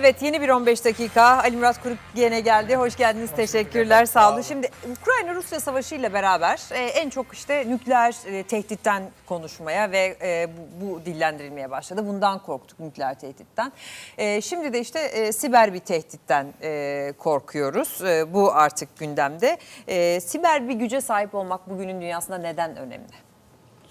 Evet yeni bir 15 dakika. Ali Murat Kuruk yine geldi. Hoş geldiniz. Teşekkürler. Sağ olun. Şimdi Ukrayna-Rusya savaşı ile beraber e, en çok işte nükleer e, tehditten konuşmaya ve e, bu, bu dillendirilmeye başladı. Bundan korktuk nükleer tehditten. E, şimdi de işte e, siber bir tehditten e, korkuyoruz. E, bu artık gündemde. E, siber bir güce sahip olmak bugünün dünyasında neden önemli?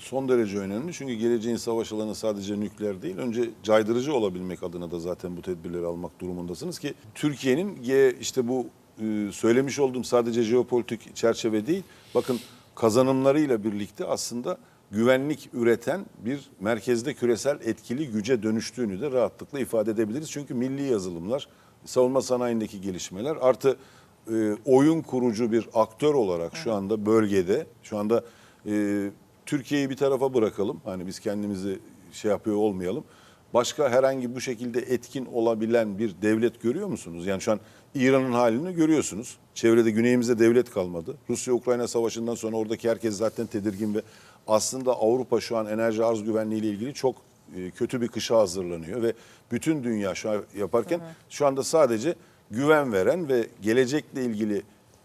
Son derece önemli. Çünkü geleceğin savaş alanı sadece nükleer değil. Önce caydırıcı olabilmek adına da zaten bu tedbirleri almak durumundasınız ki Türkiye'nin işte bu e, söylemiş olduğum sadece jeopolitik çerçeve değil. Bakın kazanımlarıyla birlikte aslında güvenlik üreten bir merkezde küresel etkili güce dönüştüğünü de rahatlıkla ifade edebiliriz. Çünkü milli yazılımlar, savunma sanayindeki gelişmeler artı e, oyun kurucu bir aktör olarak şu anda bölgede şu anda e, Türkiye'yi bir tarafa bırakalım. Hani biz kendimizi şey yapıyor olmayalım. Başka herhangi bu şekilde etkin olabilen bir devlet görüyor musunuz? Yani şu an İran'ın halini görüyorsunuz. Çevrede güneyimizde devlet kalmadı. Rusya-Ukrayna savaşından sonra oradaki herkes zaten tedirgin ve aslında Avrupa şu an enerji arz güvenliği ile ilgili çok e, kötü bir kışa hazırlanıyor ve bütün dünya şu an yaparken şu anda sadece güven veren ve gelecekle ilgili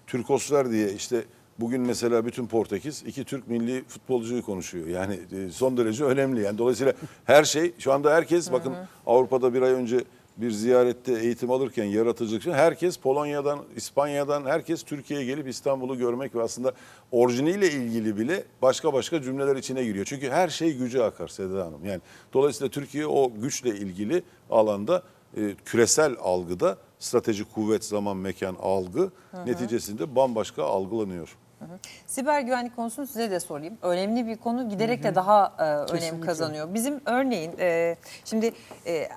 Türkoslar diye işte bugün mesela bütün Portekiz iki Türk milli futbolcuyu konuşuyor. Yani e, son derece önemli. Yani dolayısıyla her şey şu anda herkes bakın Avrupa'da bir ay önce bir ziyarette eğitim alırken yaratıcılık için herkes Polonya'dan, İspanya'dan herkes Türkiye'ye gelip İstanbul'u görmek ve aslında orijiniyle ilgili bile başka başka cümleler içine giriyor. Çünkü her şey gücü akar Seda Hanım. Yani dolayısıyla Türkiye o güçle ilgili alanda e, küresel algıda strateji, kuvvet, zaman, mekan, algı neticesinde bambaşka algılanıyor. Siber güvenlik konusunu size de sorayım. Önemli bir konu giderek de daha e, önem Kesinlikle. kazanıyor. Bizim örneğin e, şimdi e,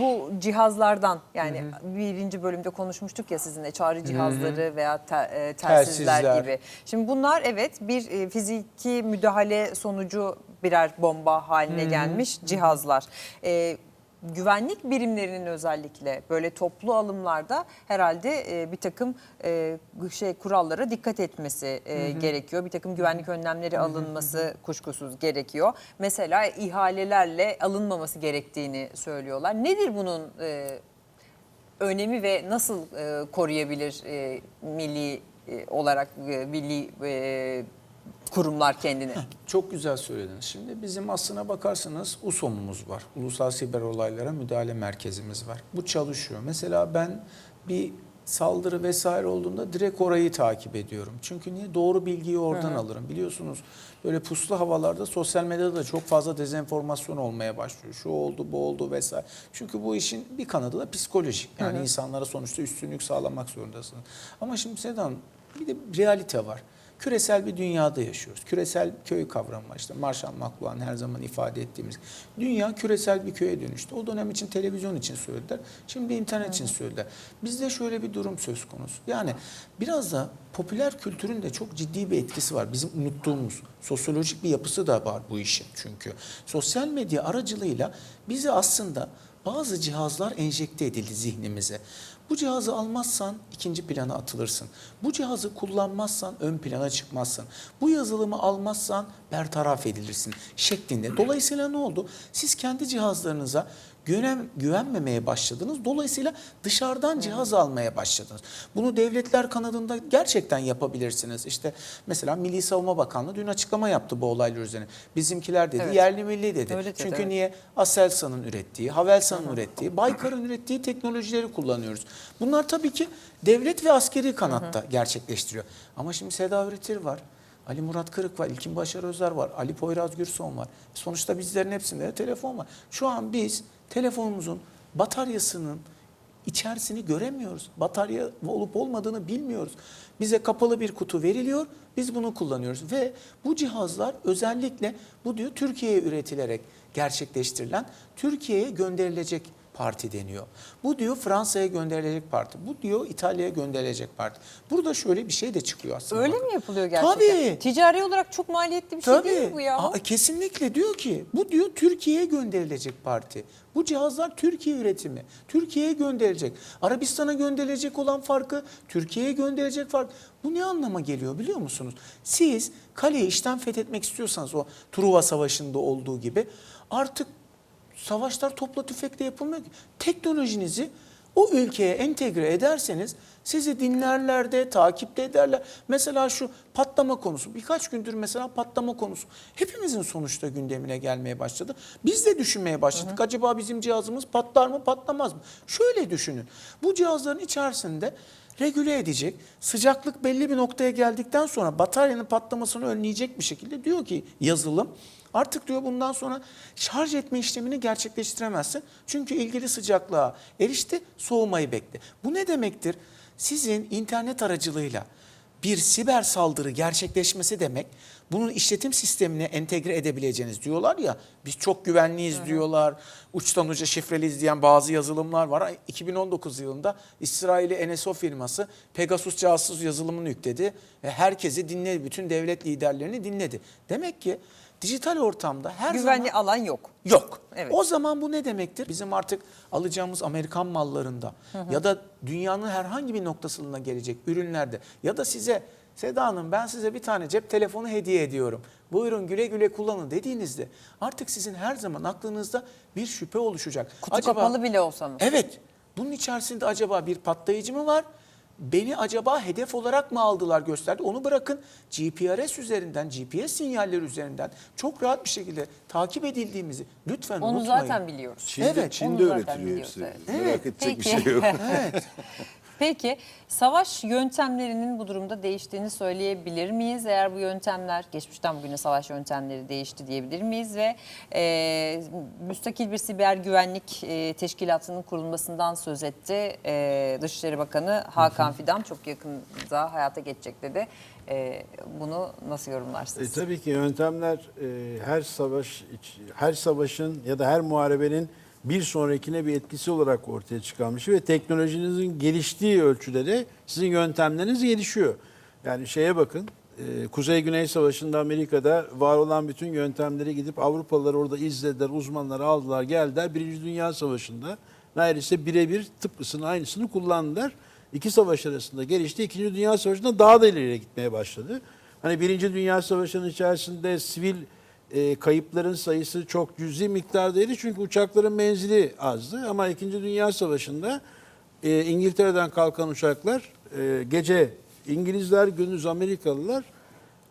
bu cihazlardan yani birinci bölümde konuşmuştuk ya sizinle çağrı cihazları veya te- e, telsizler, Telsizler. gibi. Şimdi bunlar evet bir e, fiziki müdahale sonucu birer bomba haline gelmiş cihazlar. E, güvenlik birimlerinin özellikle böyle toplu alımlarda herhalde e, bir takım e, şey kurallara dikkat etmesi e, gerekiyor. Bir takım güvenlik önlemleri alınması kuşkusuz gerekiyor. Mesela ihalelerle alınmaması gerektiğini söylüyorlar. Nedir bunun e, önemi ve nasıl e, koruyabilir e, milli e, olarak e, milli e, kurumlar kendini? Çok güzel söylediniz. Şimdi bizim aslına bakarsanız USOM'umuz var. Ulusal Siber Olaylara Müdahale Merkezimiz var. Bu çalışıyor. Mesela ben bir saldırı vesaire olduğunda direkt orayı takip ediyorum. Çünkü niye? Doğru bilgiyi oradan alırım. Biliyorsunuz böyle puslu havalarda sosyal medyada da çok fazla dezenformasyon olmaya başlıyor. Şu oldu, bu oldu vesaire. Çünkü bu işin bir kanadı da psikolojik. Yani insanlara sonuçta üstünlük sağlamak zorundasınız. Ama şimdi Sedan bir de realite var. Küresel bir dünyada yaşıyoruz. Küresel köy kavramı var. İşte Marshall McLuhan her zaman ifade ettiğimiz. Dünya küresel bir köye dönüştü. O dönem için televizyon için söylediler. Şimdi internet için söylediler. Bizde şöyle bir durum söz konusu. Yani biraz da popüler kültürün de çok ciddi bir etkisi var. Bizim unuttuğumuz sosyolojik bir yapısı da var bu işin çünkü. Sosyal medya aracılığıyla bizi aslında bazı cihazlar enjekte edildi zihnimize. Bu cihazı almazsan ikinci plana atılırsın. Bu cihazı kullanmazsan ön plana çıkmazsın. Bu yazılımı almazsan bertaraf edilirsin şeklinde. Dolayısıyla ne oldu? Siz kendi cihazlarınıza güven, güvenmemeye başladınız. Dolayısıyla dışarıdan cihaz almaya başladınız. Bunu devletler kanadında gerçekten yapabilirsiniz. İşte mesela Milli Savunma Bakanlığı dün açıklama yaptı bu olaylar üzerine. Bizimkiler dedi Evet. yerli milli dedi. Öyle dedi, Çünkü evet. niye? Aselsan'ın ürettiği, Havelsan'ın ürettiği, Baykar'ın ürettiği teknolojileri kullanıyoruz. Bunlar tabii ki devlet ve askeri kanatta gerçekleştiriyor. Ama şimdi Seda Üretir var. Ali Murat Kırık var, İlkin Başar Özer var, Ali Poyraz Gürson var. Sonuçta bizlerin hepsinde de telefon var. Şu an biz telefonumuzun bataryasının içerisini göremiyoruz. Batarya olup olmadığını bilmiyoruz. Bize kapalı bir kutu veriliyor, biz bunu kullanıyoruz ve bu cihazlar özellikle bu diyor Türkiye'ye üretilerek gerçekleştirilen, Türkiye'ye gönderilecek parti deniyor. Bu diyor Fransa'ya gönderilecek parti. Bu diyor İtalya'ya gönderilecek parti. Burada şöyle bir şey de çıkıyor aslında. Öyle mi yapılıyor gerçekten? Tabii. Ticari olarak çok maliyetli bir şey Tabii. değil mi bu ya? Aa, kesinlikle diyor ki bu diyor Türkiye'ye gönderilecek parti. Bu cihazlar Türkiye üretimi. Türkiye'ye gönderilecek. Arabistan'a gönderilecek olan farkı Türkiye'ye gönderecek fark. Bu ne anlama geliyor biliyor musunuz? Siz kaleyi işten fethetmek istiyorsanız o Truva Savaşı'nda olduğu gibi artık savaşlar topla tüfekle yapılmıyor ki. Teknolojinizi o ülkeye entegre ederseniz sizi dinlerler de takipte ederler. Mesela şu patlama konusu birkaç gündür mesela patlama konusu hepimizin sonuçta gündemine gelmeye başladı. Biz de düşünmeye başladık. Acaba bizim cihazımız patlar mı patlamaz mı? Şöyle düşünün. Bu cihazların içerisinde regüle edecek. Sıcaklık belli bir noktaya geldikten sonra bataryanın patlamasını önleyecek bir şekilde diyor ki yazılım Artık diyor bundan sonra şarj etme işlemini gerçekleştiremezsin. Çünkü ilgili sıcaklığa erişti, soğumayı bekle. Bu ne demektir? Sizin internet aracılığıyla bir siber saldırı gerçekleşmesi demek bunun işletim sistemine entegre edebileceğiniz diyorlar ya biz çok güvenliyiz diyorlar. Uçtan uca şifreli izleyen bazı yazılımlar var. 2019 yılında İsrail'i NSO firması Pegasus casus yazılımını yükledi. ve herkesi dinledi. Bütün devlet liderlerini dinledi. Demek ki dijital ortamda her Güvenli zaman alan yok. Yok. Evet. O zaman bu ne demektir? Bizim artık alacağımız Amerikan mallarında ya da dünyanın herhangi bir noktasına gelecek ürünlerde ya da size Seda Hanım ben size bir tane cep telefonu hediye ediyorum. Buyurun güle güle kullanın dediğinizde artık sizin her zaman aklınızda bir şüphe oluşacak. Kutu kapalı bile olsa mı? Evet. Bunun içerisinde acaba bir patlayıcı mı var? Beni acaba hedef olarak mı aldılar gösterdi? Onu bırakın GPRS üzerinden, GPS sinyalleri üzerinden çok rahat bir şekilde takip edildiğimizi lütfen Onu unutmayın. zaten biliyoruz. Çin'de, Evet, Çin'de onu zaten öğretiliyor biliyoruz, hepsi. evet. Merak edecek bir Peki. şey yok. Evet. Peki savaş yöntemlerinin bu durumda değiştiğini söyleyebilir miyiz? Eğer bu yöntemler geçmişten bugüne savaş yöntemleri değişti diyebilir miyiz? Ve e, müstakil bir siber güvenlik e, teşkilatının kurulmasından söz etti e, Dışişleri Bakanı Hakan Fidan. Çok yakında hayata geçecek dedi. E, bunu nasıl E, yorumlarsınız? tabii ki yöntemler e, her savaş her savaşın ya da her muharebenin bir sonrakine bir etkisi olarak ortaya çıkan ve teknolojinizin geliştiği ölçüde de sizin yöntemleriniz gelişiyor. Yani şeye bakın e, Kuzey-Güney Savaşı'nda Amerika'da var olan bütün yöntemleri gidip Avrupalılar orada izlediler, uzmanları aldılar, geldiler. Birinci Dünya Savaşı'nda neredeyse birebir tıpkısını aynısını kullandılar. İki savaş arasında gelişti. İkinci Dünya Savaşı'nda daha da ileriye gitmeye başladı. Hani Birinci Dünya Savaşı'nın içerisinde sivil e, kayıpların sayısı çok cüzi miktardaydı. Çünkü uçakların menzili azdı. Ama İkinci Dünya Savaşı'nda e, İngiltere'den kalkan uçaklar e, gece İngilizler, gündüz Amerikalılar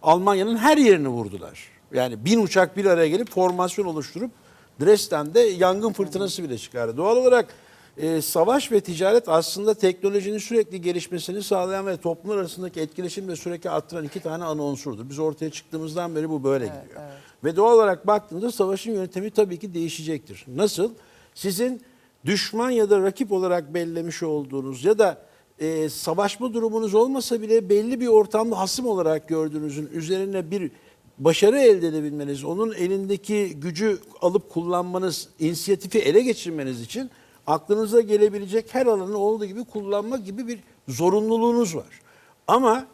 Almanya'nın her yerini vurdular. Yani bin uçak bir araya gelip formasyon oluşturup Dresden'de yangın fırtınası bile çıkardı. Doğal olarak e, savaş ve ticaret aslında teknolojinin sürekli gelişmesini sağlayan ve toplumlar arasındaki etkileşimi de sürekli arttıran iki tane ana unsurdur. Biz ortaya çıktığımızdan beri bu böyle gidiyor. Ve doğal olarak baktığınızda savaşın yöntemi tabii ki değişecektir. Nasıl? Sizin düşman ya da rakip olarak bellemiş olduğunuz ya da e, savaşma durumunuz olmasa bile belli bir ortamda hasım olarak gördüğünüzün üzerine bir başarı elde edebilmeniz, onun elindeki gücü alıp kullanmanız, inisiyatifi ele geçirmeniz için aklınıza gelebilecek her alanı olduğu gibi kullanma gibi bir zorunluluğunuz var. Ama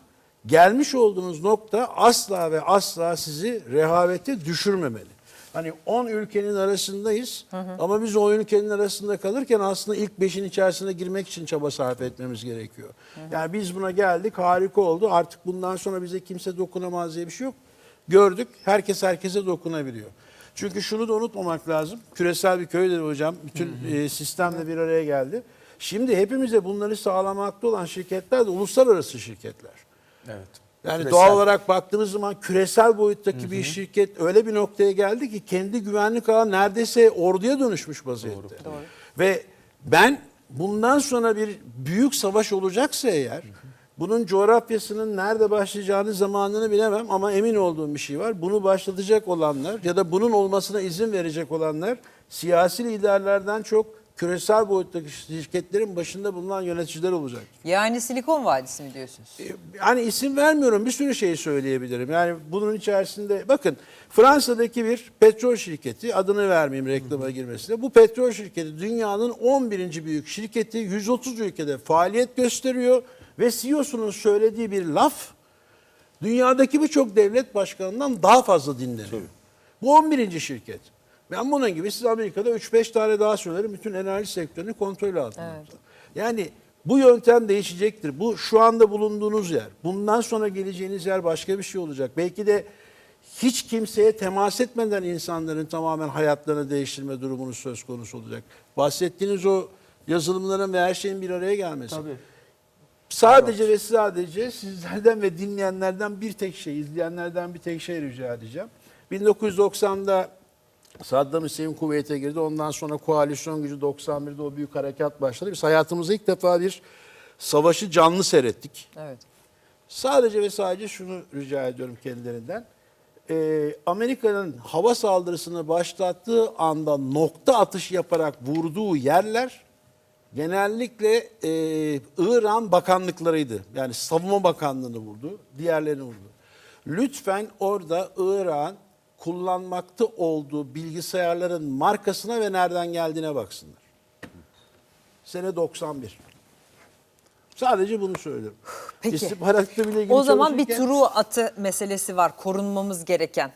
gelmiş olduğunuz nokta asla ve asla sizi rehavete düşürmemeli. Hani 10 ülkenin arasındayız ama biz o ülkenin arasında kalırken aslında ilk 5'in içerisine girmek için çaba sarf etmemiz gerekiyor. Yani biz buna geldik harika oldu artık bundan sonra bize kimse dokunamaz diye bir şey yok. Gördük herkes herkese dokunabiliyor. Çünkü şunu da unutmamak lazım. Küresel bir köy dedi hocam. Bütün e, sistemle bir araya geldi. Şimdi hepimize bunları sağlamakta olan şirketler de uluslararası şirketler. Evet. Yani Küresel. doğal olarak baktığınız zaman küresel boyuttaki bir şirket öyle bir noktaya geldi ki kendi güvenlik ağı neredeyse orduya dönüşmüş vaziyette. Ve ben bundan sonra bir büyük savaş olacaksa eğer bunun coğrafyasının nerede başlayacağını zamanını bilemem ama emin olduğum bir şey var. Bunu başlatacak olanlar ya da bunun olmasına izin verecek olanlar siyasi liderlerden çok küresel boyuttaki şirketlerin başında bulunan yöneticiler olacak. Yani Silikon Vadisi mi diyorsunuz? Yani isim vermiyorum bir sürü şey söyleyebilirim. Yani bunun içerisinde bakın Fransa'daki bir petrol şirketi adını vermeyeyim reklama girmesine. Bu petrol şirketi dünyanın 11. büyük şirketi 130 ülkede faaliyet gösteriyor ve CEO'sunun söylediği bir laf dünyadaki birçok devlet başkanından daha fazla dinleniyor. Bu 11. şirket. Ben bunun gibi siz Amerika'da 3-5 tane daha söylerim. Bütün enerji sektörünü kontrol altında. Yani bu yöntem değişecektir. Bu şu anda bulunduğunuz yer. Bundan sonra geleceğiniz yer başka bir şey olacak. Belki de hiç kimseye temas etmeden insanların tamamen hayatlarını değiştirme durumunun söz konusu olacak. Bahsettiğiniz o yazılımların ve her şeyin bir araya gelmesi. Sadece ve sadece sizlerden ve dinleyenlerden bir tek şey, izleyenlerden bir tek şey rica edeceğim. 1990'da Saddam Hüseyin kuvvete girdi. Ondan sonra koalisyon gücü 91'de o büyük harekat başladı. Biz hayatımızda ilk defa bir savaşı canlı seyrettik. Evet. Sadece ve sadece şunu rica ediyorum kendilerinden. Ee, Amerika'nın hava saldırısını başlattığı anda nokta atış yaparak vurduğu yerler genellikle e, İran bakanlıklarıydı. Yani savunma bakanlığını vurdu, diğerlerini vurdu. Lütfen orada İran kullanmakta olduğu bilgisayarların markasına ve nereden geldiğine baksınlar. Sene 91. Sadece bunu söylüyorum. Peki. İstihbaratla bile ilgili O zaman bir Truva atı meselesi var korunmamız gereken.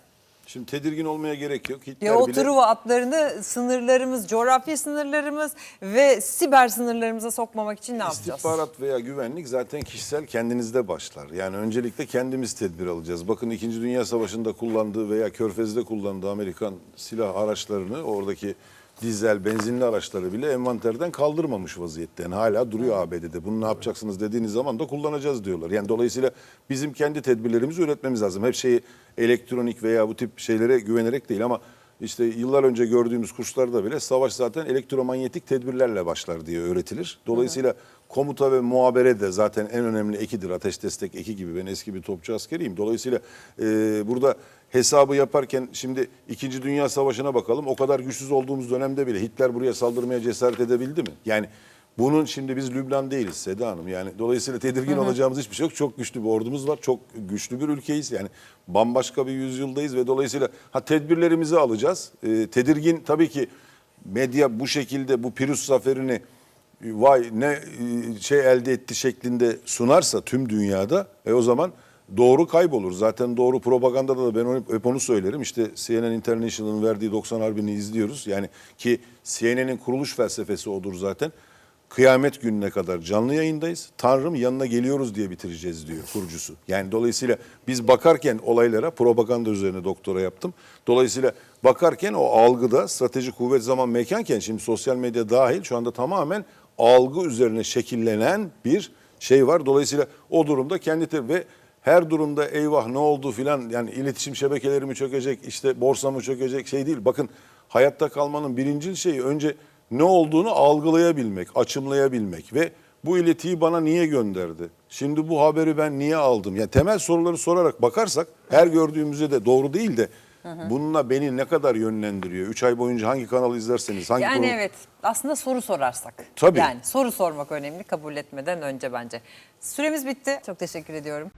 Şimdi tedirgin olmaya gerek yok. Hitler Ya o bile- Truva atlarını sınırlarımız, coğrafi sınırlarımız ve siber sınırlarımıza sokmamak için ne yapacağız? İstihbarat veya güvenlik zaten kişisel kendinizde başlar. Yani öncelikle kendimiz tedbir alacağız. Bakın 2. Dünya Savaşı'nda kullandığı veya Körfez'de kullandığı Amerikan silah araçlarını oradaki dizel, benzinli araçları bile envanterden kaldırmamış vaziyette. Yani hala duruyor ABD'de. Bunu ne yapacaksınız dediğiniz zaman da kullanacağız diyorlar. Yani dolayısıyla bizim kendi tedbirlerimizi üretmemiz lazım. Hep şeyi elektronik veya bu tip şeylere güvenerek değil ama işte yıllar önce gördüğümüz kurslarda bile savaş zaten elektromanyetik tedbirlerle başlar diye öğretilir. Dolayısıyla komuta ve muhabere de zaten en önemli ekidir. Ateş destek eki gibi. Ben eski bir topçu askeriyim. Dolayısıyla e, burada hesabı yaparken şimdi 2. Dünya Savaşı'na bakalım. O kadar güçsüz olduğumuz dönemde bile Hitler buraya saldırmaya cesaret edebildi mi? Yani bunun şimdi biz Lübnan değiliz Seda Hanım. Yani dolayısıyla tedirgin olacağımız hiçbir şey yok. Çok güçlü bir ordumuz var. Çok güçlü bir ülkeyiz. Yani bambaşka bir yüzyıldayız ve dolayısıyla ha tedbirlerimizi alacağız. Ee, tedirgin tabii ki medya bu şekilde bu Pirus zaferini vay ne e, şey elde etti şeklinde sunarsa tüm dünyada e o zaman doğru kaybolur. Zaten doğru propagandada da ben onu, hep onu söylerim. İşte CNN International'ın verdiği 90 Harbi'ni izliyoruz. Yani ki CNN'in kuruluş felsefesi odur zaten. Kıyamet gününe kadar canlı yayındayız. Tanrım yanına geliyoruz diye bitireceğiz diyor kurucusu. Yani dolayısıyla biz bakarken olaylara propaganda üzerine doktora yaptım. Dolayısıyla bakarken o algıda strateji kuvvet zaman mekanken şimdi sosyal medya dahil şu anda tamamen algı üzerine şekillenen bir şey var. Dolayısıyla o durumda kendi ve her durumda eyvah ne oldu filan yani iletişim şebekeleri mi çökecek işte borsa mı çökecek şey değil. Bakın hayatta kalmanın birinci şeyi önce ne olduğunu algılayabilmek, açımlayabilmek ve bu iletiyi bana niye gönderdi? Şimdi bu haberi ben niye aldım? Yani temel soruları sorarak bakarsak her gördüğümüzde de doğru değil de bununla beni ne kadar yönlendiriyor? 3 ay boyunca hangi kanalı izlerseniz, hangi Yani konu- evet aslında soru sorarsak. Tabii. Yani soru sormak önemli kabul etmeden önce bence. Süremiz bitti. Çok teşekkür ediyorum.